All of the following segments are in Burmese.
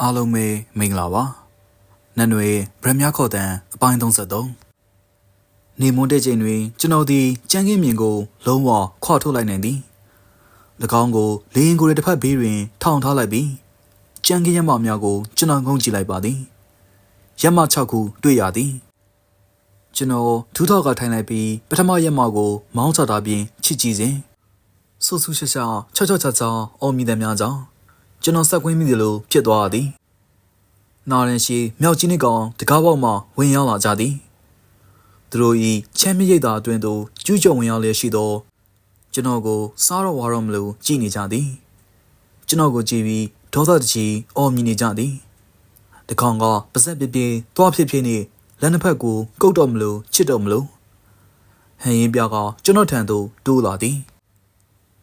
အားလုံးပဲမင်္ဂလာပါနတ်နွေဗရမ ्या ခေါ်တန်အပိုင်း33နေမွန်းတဲ့ချိန်တွင် ကျွန်တော်သည်ကြမ်းကင်းမြင်ကို လုံးဝခွာထုတ်လိုက်နိုင်သည်၎င်းကိုလေရင်ကိုယ်တစ်ဖက်ဘေးတွင် ထောင်ထားလိုက်ပြီးကြမ်းကင်းရမများကို ကျွန်တော်ငုံကြည့်လိုက်ပါသည်ရမ6ခုတွေ့ရသည်ကျွန်တော်ဒူးထောက်ကထိုင်လိုက်ပြီးပထမရမကို မောင်းချတာပြင်ချစ်ကြည့်စဉ်ဆူဆူရှာရှာချောချောချာချာအော်မိသည်များကြောင့် ကျွန်တော်စက်ကွင်းမိသလိုဖြစ်သွားသည်နာရင်ရှိမြောက်ကြီးနှစ်ကောင်တကားပေါက်မှဝင်ရောက်လာကြသည်သူတို့ဤချမ်းမြေရိတ်သာအတွင်သို့ကျူးကျော်ဝင်ရောက်လျက်ရှိသောကျွန်တော်ကိုစားတော့ဝါတော့မလို့ကြည်နေကြသည်ကျွန်တော်ကိုကြည်ပြီးဒေါသတကြီးအော်မြင်နေကြသည်တကောင်ကပါဇက်ပြပြသွားဖြစ်ဖြစ်နေလက်နှစ်ဖက်ကိုကုတ်တော့မလို့ချစ်တော့မလို့ဟန်ရင်ပြကကျွန်တော်ထံသို့တိုးလာသည်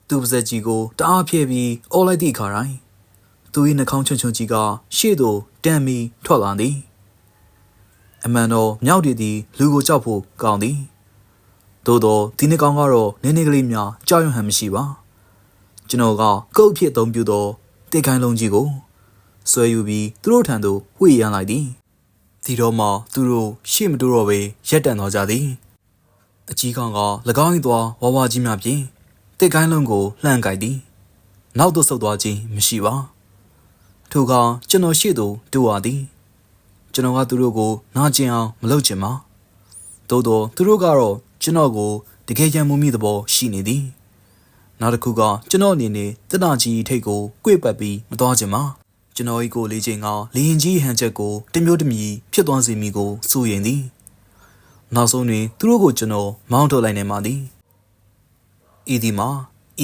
သူပါဇက်ကြီးကိုတအားဖြည့်ပြီးအော်လိုက်သည့်အခါတိုင်း သူ၏နှာခေါင်းချွန်ချွန်ကြီးကရှေ့သို့တန်ပြီးထွက်လာသည်အမှန်တော့မြောက်တည်သည်လူကိုကြောက်ဖို့ကောင်းသည်သို့တော့ဒီနှစ်ကောင်ကတော့နည်းနည်းကလေးများကြောက်ရွံ့ဟန်မရှိပါကျွန်တော်ကကုတ်ဖြစ်အသုံးပြုသောတစ်ခိုင်းလုံးကြီးကိုဆွဲယူပြီးသူတို့ထံသို့ဝှေ့ရန်လိုက်သည်ဒီတော့မှသူတို့ရှေ့မတိုးတော့ပဲရက်တန်သွားကြသည်အကြီးကောင်က၎င်း၏သွားဝါဝါကြီးများဖြင့်တစ်ခိုင်းလုံးကိုလှမ်းကြိုက်သည်နောက်သို့ဆုတ်သွားခြင်းမရှိပါ ထိုကကျွန်တော်ရှေ့သို့တူပါသည်ကျွန်တော်ကသူတို့ကိုနာကျင်အောင်မလုပ်ချင်ပါသို့တော့သူတို့ကတော့ကျွန်တော်ကိုတကယ်ရံမှုမိသဘောရှိနေသည်နောက်တစ်ခုကကျွန်တော်အနေနဲ့တနကြီးထိတ်ကိုကြွေပတ်ပြီးမတော်ချင်ပါကျွန်တော်ဤကိုလေးချိန်ကလီရင်ကြီးဟန်ချက်ကိုတမျိုးတမီဖြစ်သွားစေမိကိုစိုးရင်သည်နောက်ဆုံးတွင်သူတို့ကိုကျွန်တော်မောင်းထုတ်လိုက်နေပါသည်ဤဒီမှာ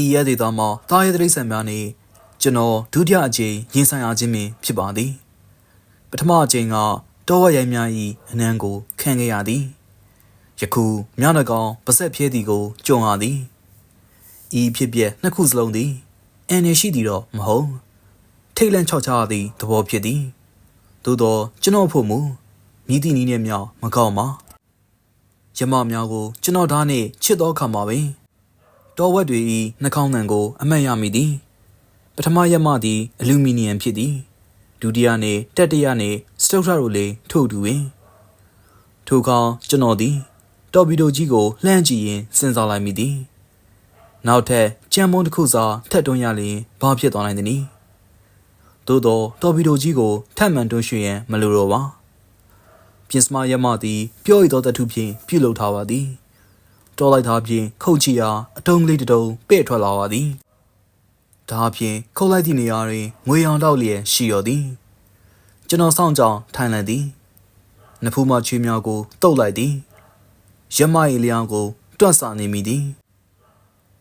ဤရဲဒေတာမှာတာရဲတိရစ္ဆာန်များနေ ကျွန်တော်ဒုတိယအကြိမ်ရင်ဆိုင်ရခြင်းပင်ဖြစ်ပါသည်ပထမအကြိမ်ကတောဝက်ရိုင်းများ၏အနံကိုခံခဲ့ရသည်ယခုမြောက်နှကောင်ပါဆက်ဖြဲသည်ကိုကြုံရသည်ဤဖြစ်ပျက်နှစ်ခုစလုံးသည်အန်ရရှိသည်တော့မဟုတ်ထိတ်လန့်ချောက်ချားသည့်သဘောဖြစ်သည်သို့သောကျွန်တော်ဖို့မူမြည်သည့်နည်းနဲ့မြောက်မကောက်ပါယမများကို ကျွန်တော်သားနှင့်ချစ်သောအခါမှာပင်တောဝက်တွေ၏နှာခေါင်းတန်ကို အမှတ်ရမိသည် ပထမရက်မသည်အလူမီနီယံဖြစ်သည်ဒုတိယနေ့တတိယနေ့စတုထတို့လည်းထို့တူပင်ထိုအခါကျွန်တော်သည်တော်ပီတိုကြီးကိုလှမ်းကြည့်ရင်စဉ်းစားလိုက်မိသည်နောက်ထပ်ကြံမုံတစ်ခုစာထပ်တွန်းရလျင်ဘာဖြစ်သွားနိုင်သနည်းသို့တော့တော်ပီတိုကြီးကိုထပ်မံတွန်းရွှေ့ရန်မလိုတော့ပါပြင်စမရက်မသည်ပြောရသောတထုဖြင့်ပြုလုပ်ထားပါသည်တော်လိုက်သားဖြင့်ခုတ်ချီရာအတုံးလေးတစ်တုံးပဲ့ထွက်လာပါသည် ဒါအပြင်ခုတ်လိုက်သည့်နေရာတွင်ငွေရောင်တောက်လျက်ရှိရောသည်ကျွန်တော်စောင့်ကြောင်ထိုင်လန်သည်နဖူးမချွေးများကိုတုတ်လိုက်သည်ရမ၏လျောင်းကိုတွန့်ဆနေမိသည်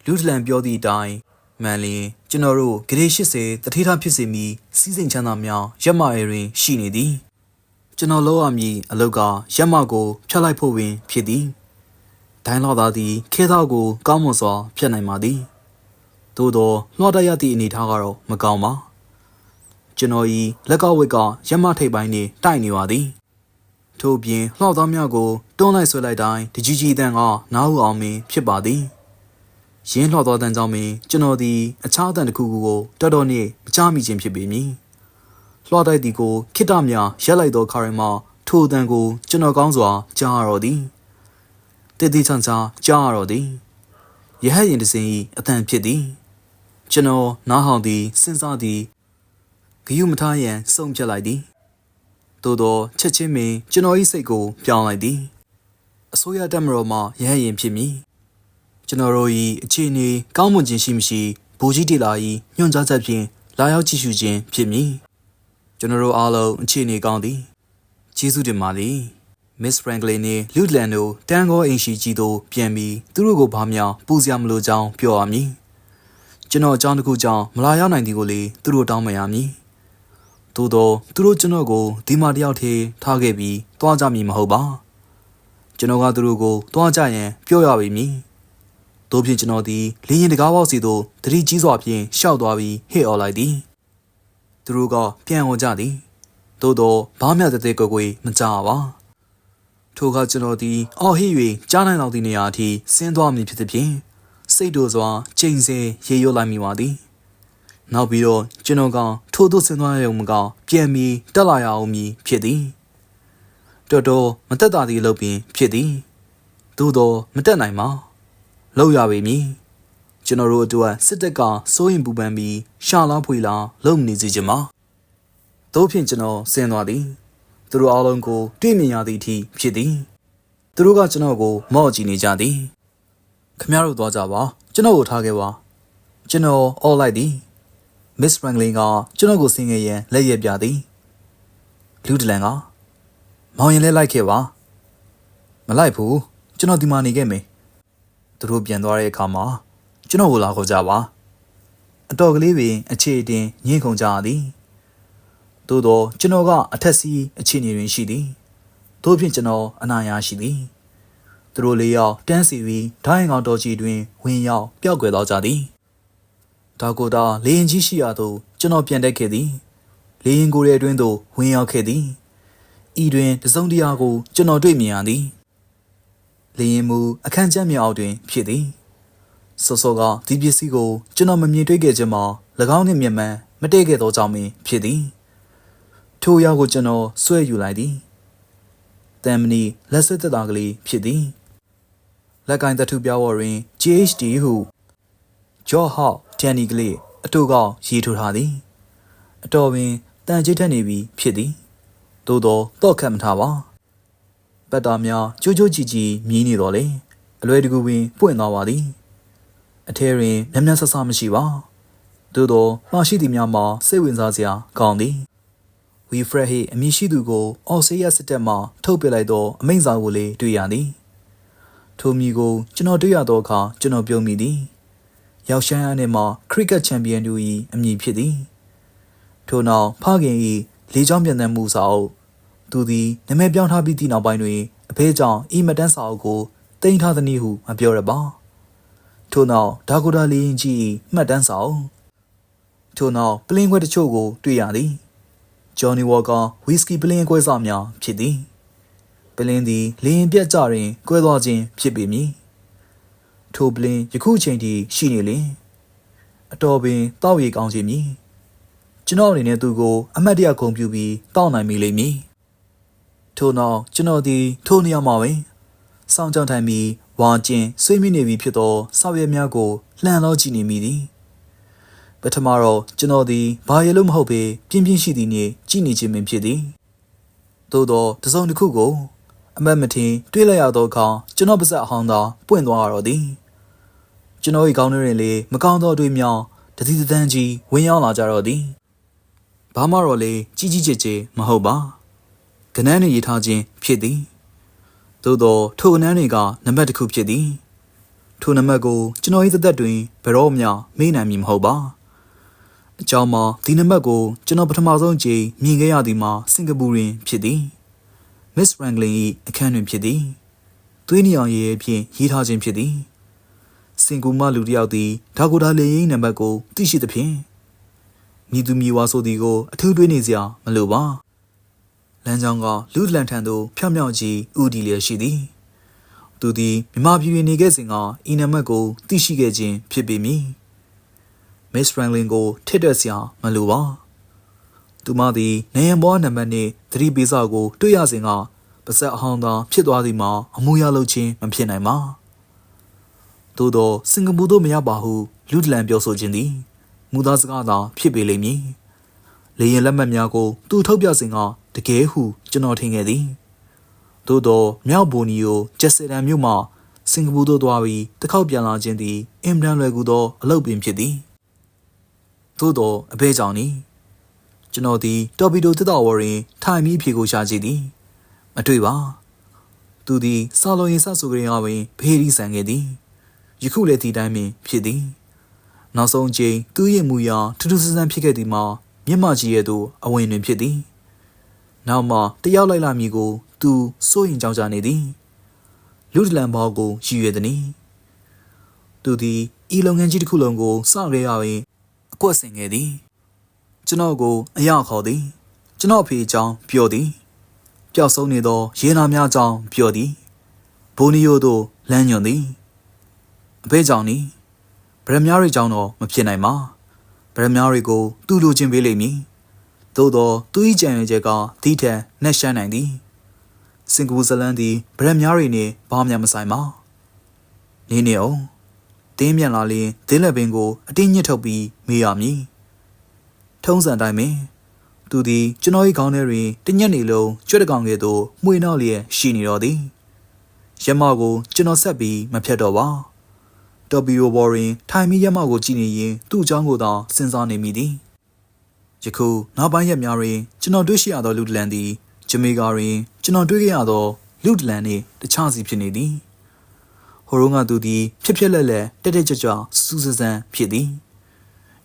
လူဒလန်ပြောသည့်အတိုင်းမှန်လျင်ကျွန်တော်တို့ဂရေ80တထေးထားဖြစ်စေမီစီးစိမ်ချမ်းသာများရမ၏တွင်ရှိနေသည်ကျွန်တော်လောရမည်အလုတ်ကရမကိုဖျက်လိုက်ဖို့ပင်ဖြစ်သည်ဒိုင်းလောက်သားသည်ခဲသားကိုကောင်းမွန်စွာဖျက်နိုင်ပါသည် သို့တော့လွှတ်တရသည့်အနေထားကတော့မကောင်းပါကျွန်တော်ဤလက်ကဝက်ကရမထိပ်ပိုင်းနေတိုက်နေပါသည်ထို့ပြင်လှောက်သားများကိုတွန်းလိုက်ဆွဲလိုက်တိုင်းတကြီးကြီးတန်ကနားဟုအောင်မင်းဖြစ်ပါသည်ရင်းလှောက်သောတန်ကြောင့်ပင်ကျွန်တော်သည်အခြားအတန်တစ်ခုခုကိုတော်တော်နှင့်မချမိခြင်းဖြစ်ပေမည်လှောက်တိုက်သည်ကိုခိတ္တများရက်လိုက်သောခါရင်မှထိုအတန်ကိုကျွန်တော်ကောင်းစွာကြားရတော့သည်တည်တည်ချမ်းချာကြားရတော့သည်ရဟတ်ရင်တစ်စင်း၏အတန်ဖြစ်သည် ကျွန်တော်နားဟောင်သည်စဉ်းစားသည်ဂယုမထားရန်စုံဖြတ်လိုက်သည်သို့သောချက်ချင်းပင်ကျွန်တော်၏စိတ်ကိုပြောင်းလိုက်သည်အစိုးရတက်မတော်မှရဟရင်ဖြစ်မည်ကျွန်တော်တို့၏အခြေအနေကောင်းမွန်ခြင်းရှိမရှိဘူကြီးတီလာ၏ညွှန်ကြားချက်ဖြင့်လာရောက်ကြည့်ရှုခြင်းဖြစ်မည်ကျွန်တော်တို့အားလုံးအခြေအနေကောင်းသည်ကျေးဇူးတင်ပါသည် Miss Franklin နဲ့ Lutland တို့တန်ကောအိမ်ရှိကြီးတို့ပြန်ပြီးသူတို့ကိုဘာမှပူစရာမလိုကြောင်းပြောရမည် ကျွန်တော်အကြောင်းတစ်ခုကြောင့်မလာရောက်နိုင်သည်ကိုလေသူတို့တောင်းပန်ရမည်။သို့တော့သူတို့ကျွန်တော်ကိုဒီမှာတယောက်ထေးထားခဲ့ပြီးတွားကြမည်မဟုတ်ပါ။ကျွန်တော်ကသူတို့ကိုတွားကြရင်ပြောရပါမည်။တို့ဖြင့်ကျွန်တော်သည်လင်းရင်တကားပေါက်စီသို့တတိကြီးစွာဖြင့်ရှောက်သွားပြီးဟစ်အော်လိုက်သည်။သူတို့ကပြန်ဝင်ကြသည်။သို့တော့ဘာမှတသေးကွယ်ကွယ်မကြပါ။ထိုကကျွန်တော်သည်အော်ဟစ်၍ကြားနိုင်လောက်သည့်နေရာအထိဆင်းသွားမည်ဖြစ်သည်ဖြင့် စိတ်တို့စွာချိန်ဆရေရွတ်လိုက်မိပါသည်နောက်ပြီးတော့ကျွန်တော်ကထထို့သို့ဆင်းသွားရုံမကပြန်ပြီးတက်လာရအောင်မည်ဖြစ်သည်တော်တော်မတက်တာသည်လို့ပင်ဖြစ်သည်သို့တော့မတက်နိုင်ပါလောက်ရပေမည်ကျွန်တော်တို့အတွက်စစ်တပ်ကစိုးရင်ပူပန်ပြီးရှာလာဖွေလာလုံမနေစေချင်ပါတို့ဖြင့်ကျွန်တော်ဆင်းသွားသည်သူတို့အားလုံးကိုတွေ့မြင်ရသည့်အထိဖြစ်သည်သူတို့ကကျွန်တော်ကိုမော့ကြည့်နေကြသည် ခမရတို့သွားကြပါကျွန်တော်ကိုထားခဲ့ပါကျွန်တော်အော်လိုက်သည် Miss Franklin ကကျွန်တော်ကိုဆင်းခဲ့ရန်လက်ရက်ပြသည်လူဒလန်ကမောင်ရင်လဲလိုက်ခဲ့ပါမလိုက်ဘူးကျွန်တော်ဒီမှာနေခဲ့မယ်သူတို့ပြန်သွားတဲ့အခါမှာကျွန်တော်ကိုလာခေါ်ကြပါအတော်ကလေးပင်အခြေအတင်ညှင်းခုန်ကြသည်သို့တော့ကျွန်တော်ကအထက်စီးအခြေအနေတွင်ရှိသည်တို့ဖြင့်ကျွန်တော်အနာရရှိသည် သူတို့လေးယောက်တန်းစီပြီးဒိုင်းကောင်တော်ကြီးတွင်ဝင်ရောက်ပျောက်ကွယ်သွားကြသည်ဒါကိုတာလေရင်ကြီးရှိရာသို့ကျွန်တော်ပြန်တက်ခဲ့သည်လေရင်ကိုယ်ရဲ့အတွင်းသို့ဝင်ရောက်ခဲ့သည်ဤတွင်တစုံတရာကိုကျွန်တော်တွေ့မြင်ရသည်လေရင်မူအခန်းကျမ်းမြောက်တွင် ဖြစ်သည်စောစောကဒီပစ္စည်းကိုကျွန်တော်မမြင်တွေ့ခဲ့ခြင်းမှာ၎င်းနှင့်မျက်မှန်မတည့်ခဲ့သောကြောင့်ပင်ဖြစ်သည်ထိုရောက်ကိုကျွန်တော်ဆွဲယူလိုက်သည်တမ်မနီလက်ဆွဲသက်တာကလေးဖြစ်သည် လက်ကင်တထုပြောဝတွင် GHD ဟုဂျော့ဟော့တန်နီကလေးအတူကောင်းရေးထိုးထားသည်အတော်ပင်တန်ကြိတ်ထက်နေပြီဖြစ်သည်သို့တော့တော့ခတ်မထားပါပတ်တာများကြိုးကြိုးကြည်ကြည်မြည်နေတော်လေအလွယ်တကူပင်ပွင့်သွားပါသည်အထဲတွင်မျက်မျက်ဆဆမရှိပါသို့တော့မရှိသည်များမှာစိတ်ဝင်စားစရာကောင်းသည်ဝီဖရက်ဟေအမည်ရှိသူကိုအော်ဆေးရစစ်တပ်မှထုတ်ပစ်လိုက်သောအမိန့်စာကိုလည်းတွေ့ရသည် ထိုမီကိုကျွန်တော်တွေ့ရသောအခါကျွန်တော်ပြုံးမိသည်ရောက်ရှမ်းရနဲ့မှခရစ်ကတ်ချန်ပီယံတို့၏အမည်ဖြစ်သည်ထို့နောက်ဖခင်၏လေးချောင်းပြန်တမ်းမှုစာအုပ်သူသည်နာမည်ပြောင်းထားပြီးသည့်နောက်ပိုင်းတွင်အဖေကြောင့်ဤမတန်းစာအုပ်ကိုတင်ထားသည်နည်းဟုမပြောရပါထို့နောက်ဒါကိုဒါလီရင်ကြီးမှတ်တမ်းစာအုပ်ထို့နောက်ပလင်းခွဲတချို့ကိုတွေ့ရသည်ဂျော်နီဝါကဝီစကီပလင်းခွဲစာများဖြစ်သည် ပလင်းသည်လေရင်ပြက်ကြတွင်ကွဲသွားခြင်းဖြစ်ပေမည်ထိုပလင်းယခုချိန်ထိရှိနေလင်အတော်ပင်တောက်ရီကောင်းခြင်းမည်ကျွန်တော်အနေနဲ့သူကို အမတ်တရခုံပြူပြီးတောက်နိုင်မိလိမ့်မည်ထို့နောက်ကျွန်တော်ဒီထိုနေရာမှာပင်စောင့်ကြောင်ထိုင်ပြီးဝါကျင်ဆွေးမိနေပြီဖြစ်သောဆောက်ရဲများကိုလှန်လောကြည့်နေမိသည်ပထမတော့ကျွန်တော်ဒီဘာရလို့မဟုတ်ပေပြင်းပြင်းရှိသည်နှင့်ကြည့်နေခြင်းပင်ဖြစ်သည်သို့တော့တစုံတစ်ခုကို အမတ်မထင်တွေးလိုက်ရသောအခါကျွန်တော်ပါဇက်အဟောင်းသာပွင့်သွားရတော့သည်ကျွန်တော်၏ခေါင်းထဲတွင်လေမကောင်းသောအတွေ့အမြောက်တတိတန်းကြီးဝင်ရောက်လာကြတော့သည်ဘာမှတော့လေကြီးကြီးကျယ်ကျယ်မဟုတ်ပါကနန်းနဲ့ရေးထားခြင်းဖြစ်သည်သို့သောထိုကနန်းတွေကနံပါတ်တစ်ခုဖြစ်သည်ထိုနံပါတ်ကိုကျွန်တော်၏သက်သက်တွင်ဘယ်တော့မှမေးနိုင်မည်မဟုတ်ပါအကြောင်းမှာဒီနံပါတ်ကိုကျွန်တော်ပထမဆုံးကြိမ်မြင်ခဲ့ရသည်မှာစင်ကာပူတွင်ဖြစ်သည် Miss Franklin ၏အခန်းတွင်ဖြစ်သည်သွေးနီအောင်ရဲဖြင့်ရေးထားခြင်းဖြစ်သည်စင်ကူမလူတယောက်သည်ဒါကိုဒါလေရင်နံပါတ်ကိုသိရှိသဖြင့်မိသူမိဝါဆိုသည်ကိုအထူးတွေးနေစရာမလိုပါလမ်းကြောင်းကလူဒလန်ထံသို့ဖြောင်မြောင်ကြီးဥဒီလျက်ရှိသည်သူသည်မြမပြည်တွင်နေခဲ့စဉ်ကဤနံပါတ်ကိုသိရှိခဲ့ခြင်းဖြစ်ပေမည်မစ္စဖရန်လင်ကိုထစ်တက်စရာမလိုပါ သူမသည်နေရန်ဘွားနံပါတ်နှင့်သတိပေးစာကိုတွေ့ရစဉ်ကပါဆက်အဟောင်းသာဖြစ်သွားသည်မှာအမှုရလုပ်ခြင်းမဖြစ်နိုင်ပါသို့သောစင်ကာပူသို့မရောက်ပါဟုလူဒလန်ပြောဆိုခြင်းသည်မူသားစကားသာဖြစ်ပေလိမ့်မည်လေရင်လက်မှတ်များကိုသူထုတ်ပြစဉ်ကတကယ်ဟုကျွန်တော်ထင်ခဲ့သည်သို့သောမြောက်ဘိုနီယိုဂျက်စတန်မြို့မှစင်ကာပူသို့သွားပြီးတစ်ခေါက်ပြန်လာခြင်းသည်အင်မတန်လွယ်ကူသောအလုပ်ပင်ဖြစ်သည်သို့သောအဘဲကြောင့်နီ ကျွန်တော်သည်တော်ပီတိုတစ်တော်ဝရင်ထိုင်ပြီးဖြေကိုရှာကြည့်သည်မတွေ့ပါသူသည်စာလုံးရင်ဆဆူကရင်အဝင်ဖေးရီဆန်ခဲ့သည်ယခုလည်းဒီတိုင်းပင်ဖြစ်သည် နောက်ဆုံးချိန်သူ့ရဲ့မူရာထူးထူးဆန်းဆန်းဖြစ်ခဲ့သည်မှာမြင့်မကြီးရဲ့သူအဝင်တွင်ဖြစ်သည်နောက်မှတယောက်လိုက်လာမည်ကို သူစိုးရင်ကြောက်ကြနေသည်လူဒလန်ဘောကိုရည်ရွယ်သည်။သူသည်ဤလုပ်ငန်းကြီးတစ်ခုလုံးကိုစရဲရရင်အကွက်ဆင်ခဲ့သည်။ ကျွန်တော်ကိုအရောက်ခေါ်သည်။ကျွန်တော်ဖေအကြောင်းပြောသည်။ပျောက်ဆုံးနေသောရေနာများအကြောင်းပြောသည်။ဘိုးနီယိုတို့လမ်းညွန်သည်။အဖေကြောင့်နီဗရမများတွေကြောင့်တော့မဖြစ်နိုင်ပါ။မဗရမ ्या တွေကိုသူ့လိုချင်ပေးလိမ့်မည်သို့သောသူ၏ကြံရည်ချက်ကဒီထက်နှက်ရှမ်းနိုင်သည်စင်ကာပူဇလန်သည်ဗရမ ्या တွေနှင့်ဘာမှမဆိုင်ပါနေနေအောင်တင်းမြန်လာလျင်ဒင်းလက်ပင်ကိုအတင်းညှစ်ထုတ်ပြီးမေးရမည် ထုံးစံတိုင်းပင်သူသည်ကျွန်တော်၏ခေါင်းထဲတွင်တညက်နေလုံးကြွက်တကောင်ကဲ့သို့မှွေနှောက်လျက်ရှိနေတော်သည်ရမကိုကျွန်တော်ဆက်ပြီးမဖြတ်တော့ပါတော်ပီယိုဘော်ရင်ထိုင်မီရမကိုကြည့်နေရင်သူ့အကြောင်းကိုသာစဉ်းစားနေမိသည်ယခုနောက်ပိုင်းရက်များတွင်ကျွန်တော်တွေ့ရှိရသောလူဒလန်သည်ဂျမေကာတွင်ကျွန်တော်တွေ့ခဲ့ရသောလူဒလန်နှင့်တခြားစီဖြစ်နေသည်ဟိုရုံးကသူသည်ဖြစ်ဖြစ်လက်လက်တက်တက်ကြွကြွစူးစမ်းစမ်းဖြစ်သည်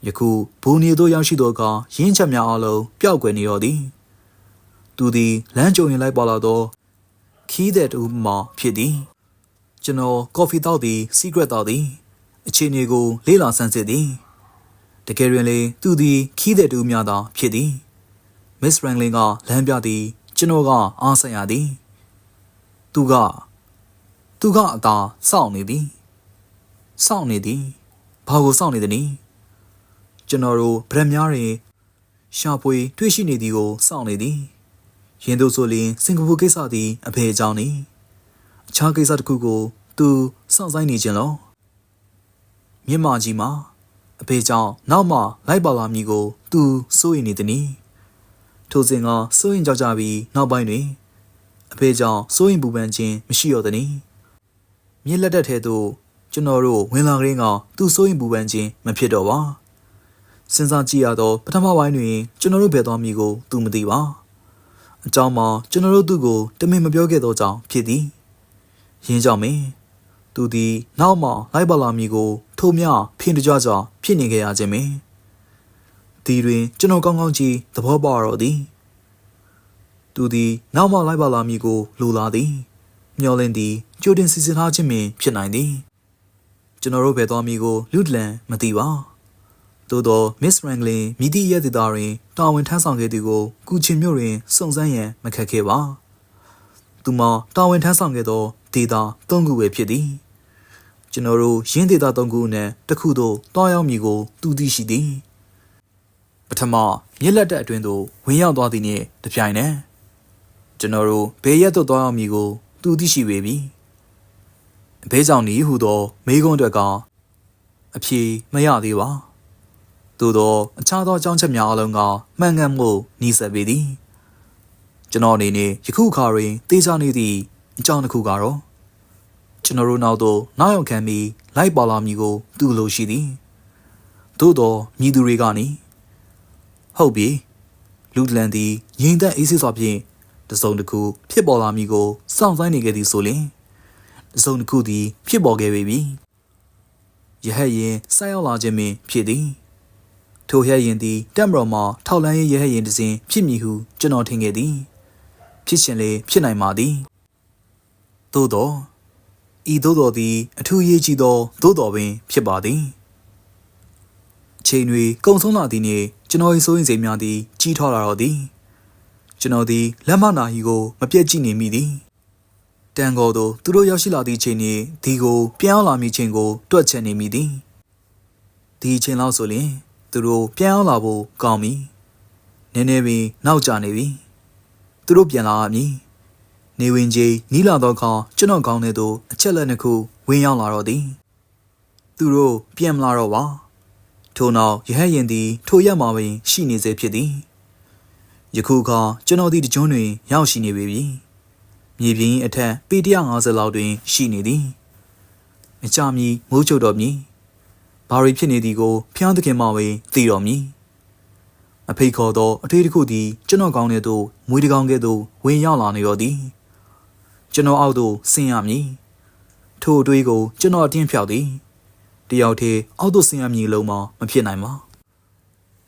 ယခုဘူနေသို့ရောက်ရှိသောအခါရင်းချက်များအလုံးပျောက်ကွယ်နေရောသည်သူသည်လမ်းကြုံရင်လိုက်ပေါ်လာသောခီးတဲ့တူမှဖြစ်သည်ကျွန်တော်ကော်ဖီတောက်သည် secret တောက်သည်အခြေအနေကို လေ့လာဆန်းစစ်သည်တကယ်တွင်လေသူသည်ခီးတဲ့တူများသာဖြစ်သည် Miss Franklin ကလမ်းပြသည်ကျွန်တော်ကအားဆက်ရသည်သူကသူကအသာစောင့်နေသည်စောင့်နေသည်ဘာကိုစောင့်နေသနည်း ကျွန်တော်တို့ဗရက်များတွင်ရှာဖွေတွေ့ရှိနေသည်ကိုစောင့်နေသည်ရင်တို့ဆိုလျင်စင်ကာပူကိစ္စသည်အဖေအကြောင်းနီအခြားကိစ္စတစ်ခုကိုသူစောင့်ဆိုင်နေခြင်းလောမြင့်မာကြီးမှာအဖေကြောင့်နောက်မှလိုက်ပါလာမည်ကို သူစိုးရိမ်နေသည်။ထိုစဉ်ကစိုးရင်ကြောက်ကြပြီးနောက်ပိုင်းတွင်အဖေကြောင့်စိုးရင်ပူပန်ခြင်းမရှိတော့သည်။မြစ်လက်တက်ထဲသို့ကျွန်တော်တို့ဝင်လာကလေးကသူစိုးရင်ပူပန်ခြင်းမဖြစ်တော့ပါ။ စဉ်းစားကြည့်ရတော့ပထမပိုင်းတွင်ကျွန်တော်တို့ဘယ်သွားမည်ကိုသူမသိပါ။အကြောင်းမှာကျွန်တော်တို့သူ့ကိုတမင်မပြောခဲ့သောကြောင့်ဖြစ်သည်။ရင်းကြောင့်မင်းသူသည်နောက်မှလိုက်ပါလာမည်ကိုထို့မြဖင်တကြွကြွဖြစ်နေခဲ့ရခြင်းပင်ဒီတွင်ကျွန်တော်ကောင်းကောင်းကြည့်သဘောပေါက်ရတော့သည်သူသည်နောက်မှလိုက်ပါလာမည်ကိုလိုလားသည်မျောလင်းသည်ကြိုတင်စီစဉ်ထားခြင်းပင်ဖြစ်နိုင်သည်ကျွန်တော်တို့ဘယ်သွားမည်ကိုလူဒလန်မသိပါ သို့သော Miss Franklin မြည်သည့်ရဲ့ဒေတာတွင်တာဝန်ထမ်းဆောင်ခဲ့သူကိုကုချင်မြို့တွင်စုံစမ်းရန်မခက်ခဲပါသူမတာဝန်ထမ်းဆောင်ခဲ့သောဒေတာ၃ခုပဲဖြစ်သည်ကျွန်တော်တို့ရင်းဒေတာ၃ခုနဲ့တစ်ခုသို့တွားရောက်မည်ကိုသူသိရှိသည်ပထမမြစ်လက်တက်အတွင်းသို့ဝင်ရောက်သွားသည်နှင့်တပြိုင်နက်ကျွန်တော်တို့ဘေးရက်သို့တွားရောက်မည်ကိုသူသိရှိပေပြီဘေးကြောင့်ဤဟုသောမေးခွန်းတွေကအဖြေမရသေးပါ သို့သောအခြားသောအကြောင်းချက်များအလုံးကမှန်ကန်မှုနှီးဆက်ပေသည်ကျွန်တော်အနေနဲ့ယခုအခါတွင်တေးချနေသည့်အကြောင်းတစ်ခုကတော့ကျွန်တော်တို့နောက်သို့နောက်ရောက်ခံပြီးလိုက်ပါလာမည်ကိုသူလိုရှိသည်သို့သောမြည်သူတွေကနေဟုတ်ပြီလူဒလန်သည်ငြိမ်သက်အေးဆေးစွာဖြင့်တစုံတစ်ခု ဖြစ်ပေါ်လာမည်ကိုစောင့်ဆိုင်နေခဲ့သည်ဆိုလျှင်တစုံတစ်ခုသည် ဖြစ်ပေါ်ခဲ့ပေပြီယဟက်ရင်ဆိုက်ရောက်လာခြင်းပင်ဖြစ်သည် ထိုဟက်ရင်သည်တက်မတော်မှာထောက်လန်းရေးရဟက်ရင်တစ်စဉ်ဖြစ်မည်ဟုကျွန်တော်ထင်ခဲ့သည် ဖြစ်ရှင်လေဖြစ်နိုင်ပါသည်သို့တော့ဤသို့တော်သည်အထူးရေးကြီးသောသို့တော်ပင်ဖြစ်ပါသည်ချိန်တွေကုံဆုံးလာသည်နှင့်ကျွန်တော်၏စိုးရင်စိတ်များသည်ကြီးထွားလာတော့သည်ကျွန်တော်သည်လက်မနာဟီကိုမပြတ်ကြည့်နေမိသည်တန်ကောသို့သူတို့ရောက်ရှိလာသည့်ချိန်နှင့်ဒီကိုပြန်အောင်လာမည့်ချိန်ကို တွက်ချက်နေမိသည်ဒီချိန်လောက်ဆိုရင် သူတို့ပြန်အောင်လာဖို့ကောင်းပြီနည်းနည်းပင်နောက်ကျနေပြီသူတို့ပြန်လာရမည်နေဝင်ကြီးနီးလာသောအခါကျွန်တော်ကောင်းတဲ့သို့အချက်လက်နှစ်ခုဝင်ရောက်လာတော့သည်သူတို့ပြန်မလာတော့ပါထို့နောက်ရဟတ်ရင်သည် ထိုရက်မှာပင်ရှိနေစေဖြစ်သည်ယခုအခါကျွန်တော်သည်တကြွတွင် ရောက်ရှိနေပေပြီမြေပြင်အထက်ပေ150လောက်တွင် ရှိနေသည်မကြမီမိုးချုပ်တော်မည် ဘာရီဖြစ်နေသည်ကိုဖျားသခင်မှပင်သိတော်မည်အဖိတ်ခေါ်သောအထွေးတစ်ခုသည်ကျွန်တော်ကောင်းတဲ့သို့မွေးတကောင်ကဲ့သို့ဝင်ရောက်လာနေတော်သည်ကျွန်တော်အောက်သို့ဆင်းရမည်ထိုအတွေးကိုကျွန်တော်အတင်းဖြောက်သည်တယောက်တည်းအောက်သို့ဆင်းရမည်လုံးမမဖြစ်နိုင်ပါ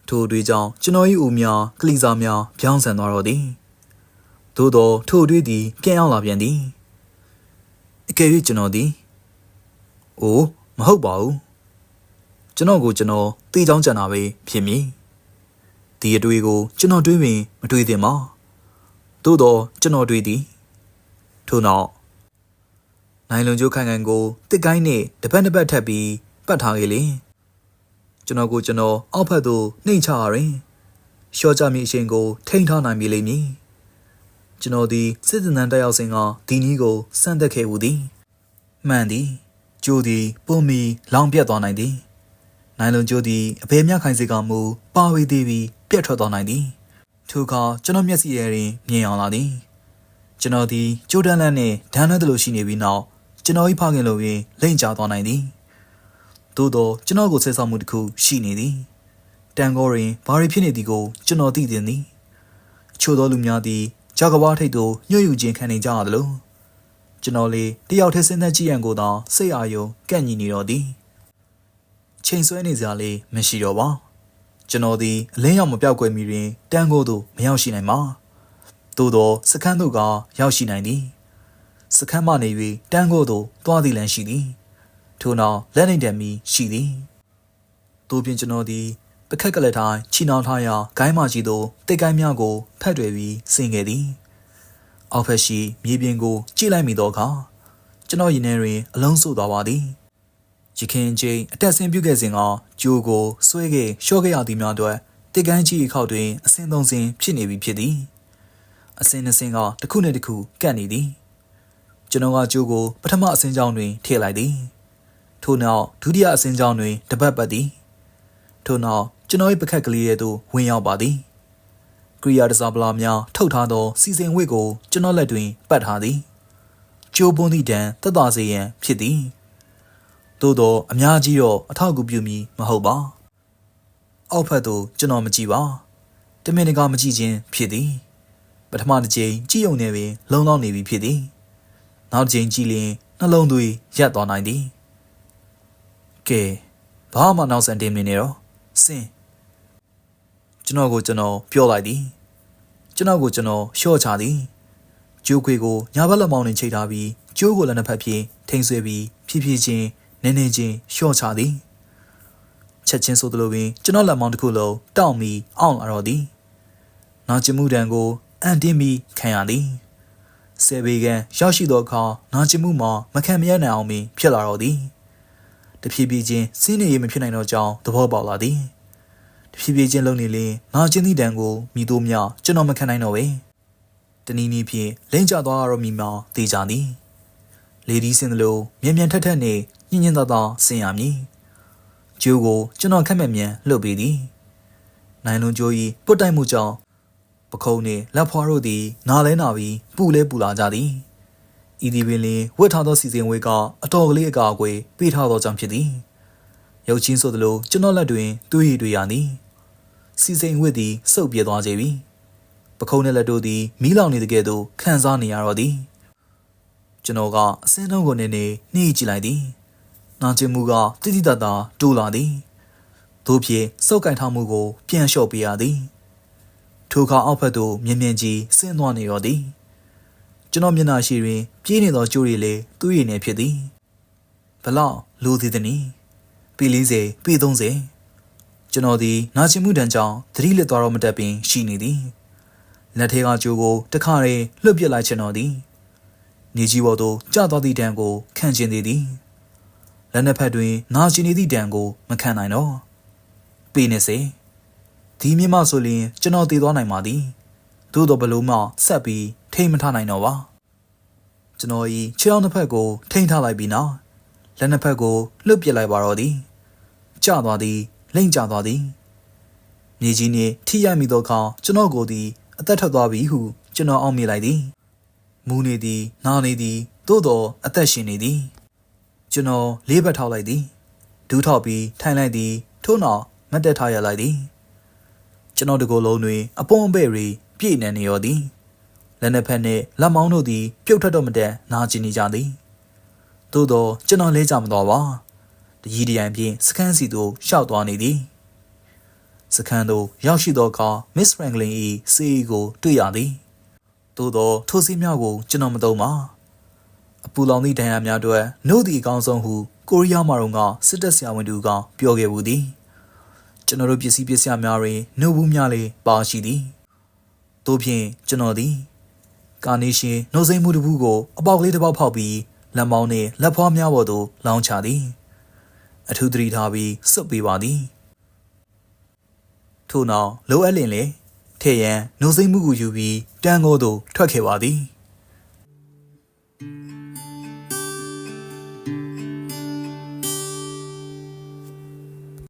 ထိုအတွေးကြောင့်ကျွန်တော်၏ဦးများကလိစားများပြောင်းဆန်သွားတော့သည်သို့သောထိုအတွေးသည်ပြန်ရောက်လာပြန်သည်အကယ်၍ကျွန်တော်သည်အိုးမဟုတ်ပါဘူး ကျွန်တော်ကိုကျွန်တော်တေးချောင်းကြံတာပဲဖြစ်မည်ဒီအတွေ့ကိုကျွန်တော်တွေးရင်မတွေးသင့်ပါသို့တော့ကျွန်တော်တွေးသည်ထို့နောက်နိုင်လွန်ကျိုးခိုင်ခိုင်ကိုတစ်ကိုင်းနဲ့တပတ်တစ်ပတ်ထပ်ပြီးပတ်ထားခဲ့လေကျွန်တော်ကိုကျွန်တော်အောက်ဖက်သို့နှိမ်ချရရင်ရှော့ချမိအချိန်ကို ထိန်းထားနိုင်ပြီလိမ့်မည်ကျွန်တော်သည်စစ်စင်တန်းတက်ရောက်စဉ်ကဒီနီးကိုစမ်းသက်ခဲ့ဦးသည်မှန်သည်ကျိုးသည်ပုံမီလောင်ပြတ်သွားနိုင်သည် နိုင်လွန်ကျိုးသည်အဘယ်မျှခိုင်စေကမူပါဝေသေးပြီးပြတ်ထွက်သွားနိုင်သည်ထိုအခါကျွန်တော်မျက်စိရဲတွင်မြင်အောင်လာသည်ကျွန်တော်သည်ကျိုးတန်းလန်းနှင့်ဒန်းလွဲသလိုရှိနေပြီးနောက်ကျွန်တော်၏ဖခင်လိုပင်လိမ့်ချသွားနိုင်သည်သို့သောကျွန်တော်ကိုဆက်ဆောင်မှုတစ်ခုရှိနေသည်တန်ကောတွင်ဘာတွေဖြစ်နေသည်ကိုကျွန်တော်သိတင်သည်ချို့သောလူများသည်ကြောက်ကဘာထိတ်သို့ညှို့ယူခြင်းခံနေကြရသလိုကျွန်တော်လေတယောက်တည်းစဉ်းသက်ကြည့်ရန်ကိုသာစိတ်အာရုံကန့်ညီနေတော့သည် ချိန်ဆွဲနေစရာလေးမရှိတော့ပါကျွန်တော်သည်အလင်းရောက်မပြောက်ကွယ်မီတွင်တန်ကိုသို့မရောက်ရှိနိုင်ပါသို့သောစခန်းသို့ကရောက်ရှိနိုင်သည်စခန်းမှနေ၍တန်ကိုသို့သွားသည်လမ်းရှိသည်ထို့နောက်လက်နေတံမီရှိသည်သို့ပြင်ကျွန်တော်သည်ပခက်ကလေးတိုင်းချီနှောင်ထားရာဂိုင်းမကြီးသို့တိတ်ကိုင်းများကိုဖတ်တွယ်ပြီးဆင်ခဲ့သည်အောက်ဖက်ရှိမြေပြင်ကိုကြည့်လိုက်မိသောအခါကျွန်တော်ရင်ထဲတွင်အလုံးစုသွားပါသည် ရခင်ချင်းအတက်ဆင်းပြုတ်ခဲ့စဉ်ကဂျိုကိုဆွဲခဲ့ရှော့ခဲ့ရသည်များအတွက်တစ်ကန်းကြီးအခောက်တွင်အစင်းသုံးစင်းဖြစ်နေပြီဖြစ်သည်အစင်းနှစ်စင်းကတစ်ခုနဲ့တစ်ခုကပ်နေသည်ကျွန်တော်ကဂျိုကိုပထမအစင်းကြောင်းတွင်ထည့်လိုက်သည်ထို့နောက်ဒုတိယအစင်းကြောင်းတွင်တပတ်ပတ်သည်ထို့နောက်ကျွန်တော်၏ပကက်ကလေးရဲ့သို့ဝင်ရောက်ပါသည်ကရိယာတစားပလာများထုတ်ထားသော စီစဉ်ဝိတ်ကိုကျွန်တော်လက်တွင်ပတ်ထားသည်ကျိုးပွန်းသည့်တန်သက်သာစေရန်ဖြစ်သည် သို့သောအများကြီးတော့အထောက်အကူပြုမည်မဟုတ်ပါအောက်ဖက်သို့ကျွန်တော်မကြည့်ပါတမင်တကာမကြည့်ခြင်းဖြစ်သည်ပထမတစ်ကြိမ်ကြည့်ုံနေပင်လုံလောက်နေပြီဖြစ်သည်နောက်တစ်ကြိမ်ကြည့်လျင်နှလုံးသွေးရပ်သွားနိုင်သည်ကဲဘာမှနောက်ဆန်တင်မနေတော့စင်ကျွန်တော်ကိုကျွန်တော်ပြောလိုက်သည်ကျွန်တော်ကိုကျွန်တော်လျှော့ချသည်ကျိုးခွေကိုညာဘက်လက်မောင်းနဲ့ချိတ်ထားပြီးကျိုးကိုလည်းနှစ်ဖက်ဖြင့်ထိန်ဆွဲပြီးဖြည်းဖြည်းချင်း နည်းနည်းချင်းလျှော့ချသည်ချက်ချင်းဆိုသလိုပင်ကျွန်တော်လက်မောင်းတစ်ခုလုံးတောင့်ပြီးအောင့်လာတော့သည်နာကျင်မှုတံကိုအန်တင်းပြီးခံရသည်ဆယ်ပေကန်ရောက်ရှိသောအခါနာကျင်မှုမှာမခံမရနိုင်အောင်ပင်ဖြစ်လာတော့သည်တဖြည်းဖြည်းချင်းစင်းနေရမဖြစ်နိုင်တော့ကြောင်းသဘောပေါက်လာသည်တဖြည်းဖြည်းချင်းလုံနေလင်းငါချင်းသည့်တန်ကိုမိတို့များကျွန်တော်မခံနိုင်တော့ပဲတနည်းနည်းဖြင့်လိမ့်ကျသွားရတော့မိမှာတေချာသည်လေဒီစင်သလိုမြန်မြန်ထက်ထက်နေ ညင်ညင်သာသာဆင်ရမည်ကျိုးကိုကျွန်တော်ခက်မဲ့မြန်လှုပ်ပေးသည်နိုင်လွန်ကျိုးဤပုတ်တိုက်မှုကြောင့်ပခုံးနှင့်လက်ဖွားတို့သည် နာလဲနာပြီးပူလဲပူလာကြသည်ဤဒီပင်လင်ဝတ်ထားသောစီစဉ်ဝေးကအတော်ကလေးအကာအကွယ်ပေးထားသောကြောင့်ဖြစ်သည်ရုပ်ချင်းဆိုသလိုကျွန်တော်လက်တွင်တွေးရတွေ့ရသည်စီစဉ်ဝတ်သည်စုပ်ပြေသွားစေပြီပခုံးနဲ့လက်တို့သည်မီးလောင်နေတဲ့ကဲ့သို့ခံစားနေရတော့သည်ကျွန်တော်ကအစင်းတုံးကိုနေနေနှိကြည့်လိုက်သည် နာကျင်မှုကတိတိတတ်တာတိုးလာသည်သို့ဖြစ်စုပ်ကင်ထားမှုကိုပြန်လျှော့ပေးရသည်ထိုအခါအောက်ဖက်သို့မြင်မြင်ကြီးဆင်းသွားနေရောသည်ကျွန်တော်မျက်နှာရှိတွင် ပြေးနေသောကြိုးရည်လေသူ့ရည်နေဖြစ်သည်ဘလောက်လိုသေးသည်နီပေ40ပေ30ကျွန်တော်သည်နာကျင်မှုတန်ကြောင့်သတိလစ်သွားတော့မတက်ပင်ရှိနေသည်လက်ထဲကကြိုးကိုတခါတည်းလွတ်ပစ်လိုက်ချင်တော်သည်နေကြီးပေါ်သို့ကျသွားသည့်တန်ကိုခံကျင်သေးသည် လက်နှစ်ဖက်တွင်နာကျင်နေသည့်တန်ကိုမခံနိုင်တော့ပေနေစေဒီမြမဆိုရင်ကျွန်တော်တည်သွားနိုင်ပါသည်သို့တော့ဘလို့မှဆက်ပြီးထိမ့်မထနိုင်တော့ပါကျွန်တော်ဤခြေအောင်တစ်ဖက်ကို ထိမ့်ထားလိုက်ပြီးနောက်လက်နှစ်ဖက်ကိုလွတ်ပစ်လိုက်ပါတော့သည်ကျသွားသည်လိမ့်ကျသွားသည်မြေကြီးနှင့်ထိရိုက်မိသောအခါကျွန်တော်ကိုသည်အသက်ထွက်သွားပြီဟုကျွန်တော်အောက်မေ့လိုက်သည်မူးနေသည်နာနေသည်သို့တော်အသက်ရှင်နေသည် ကျွန်တော်လေးဘက်ထောက်လိုက်သည်ဒူးထောက်ပြီးထိုင်လိုက်သည်ထို့နောက်မတ်တက်ထားရလိုက်သည်ကျွန်တော်တကိုယ်လုံးတွင်အပွန်အပဲ့တွေပြည့်နေနေရောသည်လက်နှစ်ဖက်နှင့်လက်မောင်းတို့သည်ပြုတ်ထွက်တော့မတန်နာကျင်နေကြသည်သို့သောကျွန်တော်လဲကြမတော်ပါတကြီးတရိုင်ဖြင့်စခန်းစီသို့ရှောက်သွားနေသည်စခန်းသို့ရောက်ရှိသောအခါမစ္စဖရန်ကလင်၏စီကိုတွေ့ရသည်သို့သောထိုစီများကိုကျွန်တော်မသုံးပါ အပူလောင်သည့်ဒဏ်ရာများအတွက်နှုတ်သည်အကောင်းဆုံးဟုကိုရီးယားမှာတော့ကစစ်တပ်ဆရာဝန်တူကပြောခဲ့ဘူးသည်ကျွန်တော်တို့ပစ္စည်းပစ္စယများတွင်နှုတ်ဘူးများလေးပါရှိသည်တို့ဖြင့်ကျွန်တော်သည်ကာနေရှင်နှုတ်စိမ့်မှုတစ်ခုကိုအပေါက်ကလေးတစ်ပေါက်ဖောက်ပြီးလက်မောင်းနှင့်လက်ဖွားများပေါ်သို့လောင်းချသည်အထူးသတိထားပြီးစွတ်ပေးပါသည်ထို့နောက်လိုအပ်လင်လေထေရန်နှုတ်စိမ့်မှုကိုယူပြီးတန်ကိုသို့ထွက်ခဲ့ပါသည်